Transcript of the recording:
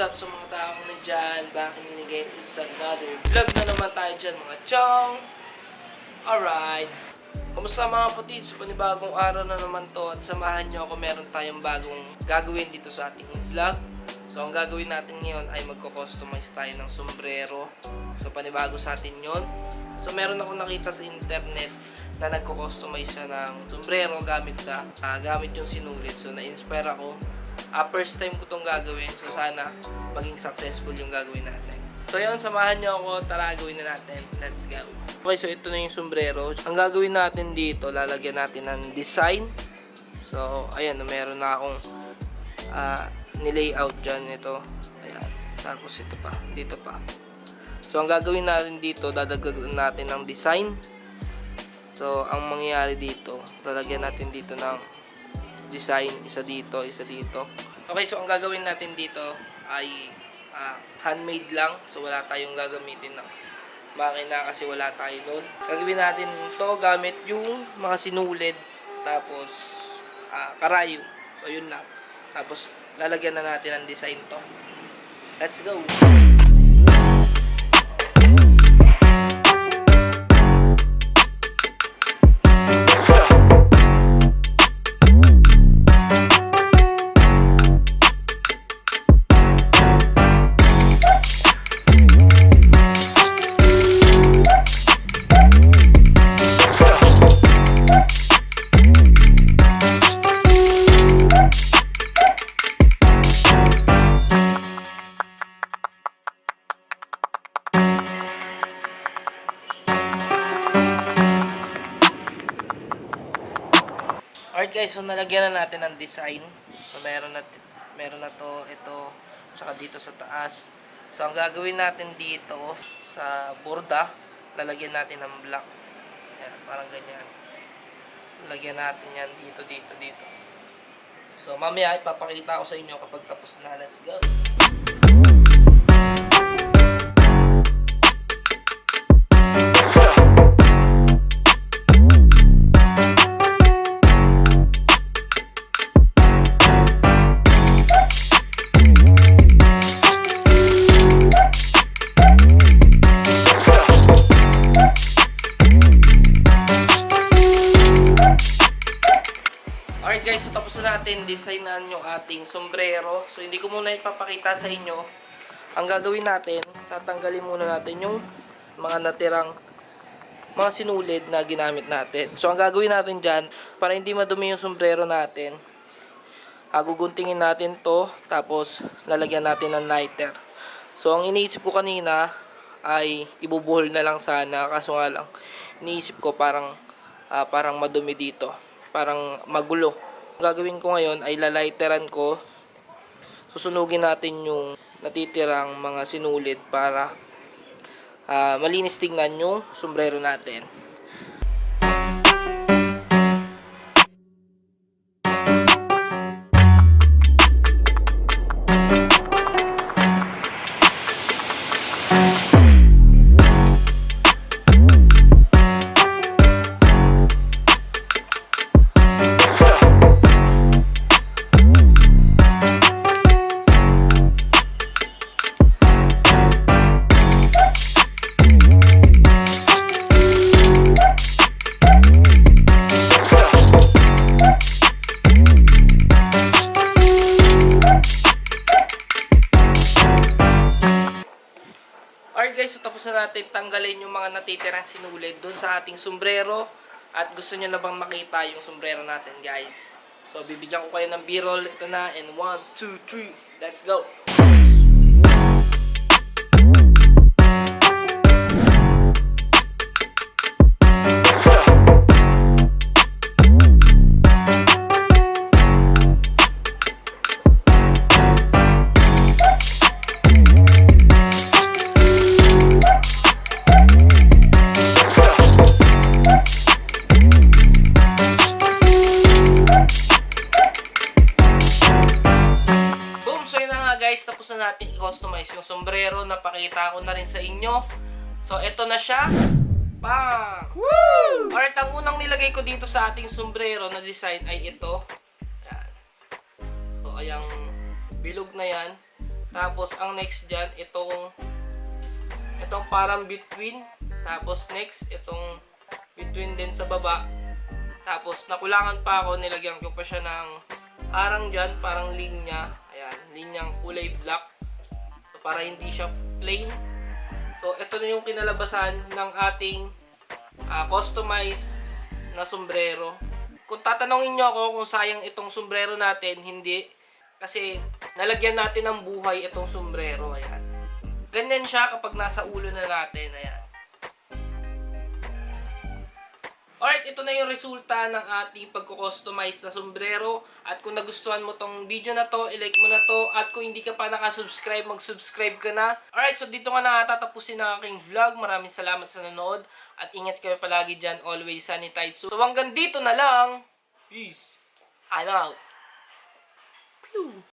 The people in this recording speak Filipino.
na dyan? Back in again, it's another vlog na naman tayo dyan mga chong. Alright. Kumusta mga kapatid? Sa panibagong araw na naman to at samahan nyo ako meron tayong bagong gagawin dito sa ating vlog. So ang gagawin natin ngayon ay magko-customize tayo ng sombrero. So panibago sa atin yon. So meron ako nakita sa internet na nagko-customize siya ng sombrero gamit sa ah, gamit yung sinulit. So na-inspire ako. Ah, first time ko tong gagawin. So sana maging successful yung gagawin natin. So yun, samahan nyo ako. Tara, gawin na natin. Let's go. Okay, so ito na yung sombrero. Ang gagawin natin dito, lalagyan natin ng design. So, ayan, meron na akong ah, nilayout dyan ito. Ayan. Tapos ito pa, dito pa. So, ang gagawin natin dito, dadagdagan natin ng design. So, ang mangyayari dito, lalagyan natin dito ng design, isa dito, isa dito. Okay, so ang gagawin natin dito ay ah, handmade lang. So, wala tayong gagamitin ng makina kasi wala tayo doon. Gagawin natin to gamit yung mga sinulid, tapos ah, karayom. So, yun lang. Tapos, lalagyan na natin ang design to. Let's go! Alright guys, so nalagyan na natin ng design. So meron na meron na to, ito, tsaka dito sa taas. So ang gagawin natin dito sa borda, lalagyan natin ng black. Yan, parang ganyan. Lalagyan natin yan dito, dito, dito. So mamaya ipapakita ko sa inyo kapag tapos na. Let's go! Natin designan yung ating sombrero. So hindi ko muna ipapakita sa inyo. Ang gagawin natin, tatanggalin muna natin yung mga natirang mga sinulid na ginamit natin. So ang gagawin natin dyan, para hindi madumi yung sombrero natin, aguguntingin natin to, tapos lalagyan natin ng lighter. So ang iniisip ko kanina ay ibubuhol na lang sana, kaso nga lang, iniisip ko parang ah, parang madumi dito. Parang magulo. Gagawin ko ngayon ay lalighteran ko. Susunugin natin yung natitirang mga sinulid para ah, malinis tingnan yung sombrero natin. Natin tanggalin yung mga natitirang sinulid doon sa ating sombrero. At gusto nyo na bang makita yung sombrero natin guys? So bibigyan ko kayo ng b-roll. Ito na. And 1, 2, 3. Let's go! Tapos na natin i-customize yung sombrero. Napakita ko na rin sa inyo. So ito na siya. Bang! Woo! Alright, ang unang nilagay ko dito sa ating sombrero na design ay ito. Yan. So ayang bilog na yan. Tapos, ang next dyan, itong itong parang between. Tapos, next, itong between din sa baba. Tapos, nakulangan pa ako, nilagyan ko pa siya ng arang dyan, parang linya. Linyang kulay black. So, para hindi siya plain. So, ito na yung kinalabasan ng ating ah, customized na sombrero. Kung tatanungin nyo ako kung sayang itong sombrero natin, hindi. Kasi nalagyan natin ng buhay itong sombrero. Ayan. Ganyan siya kapag nasa ulo na natin. Ayan. Alright, ito na yung resulta ng ating pagko-customize na sombrero. At kung nagustuhan mo tong video na to, ilike mo na to. At kung hindi ka pa nakasubscribe, mag-subscribe ka na. Alright, so dito nga na tatapusin ang aking vlog. Maraming salamat sa nanood. At ingat kayo palagi dyan. Always sanitize. So hanggang dito na lang. Peace. I'm out. Pew.